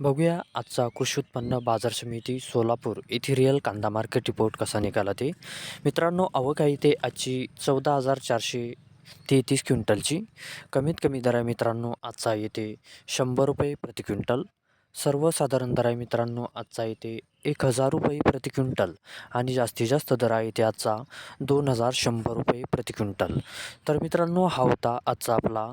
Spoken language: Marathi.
बघूया आजचा कृषी उत्पन्न बाजार समिती सोलापूर येथे रिअल कांदा मार्केट रिपोर्ट कसा निघाला ते. मित्रांनो आवक आहे ते आजची चौदा हजार चारशे तेहतीस क्विंटलची. कमीत कमी दर आहे मित्रांनो आजचा येते शंभर रुपये प्रति क्विंटल. सर्वसाधारण दर आहे मित्रांनो आजचा येते एक हजार रुपये प्रति क्विंटल. आणि जास्तीत जास्त दर आहे ते आजचा दोन हजार शंभर रुपये प्रति क्विंटल. तर मित्रांनो हा होता आजचा आपला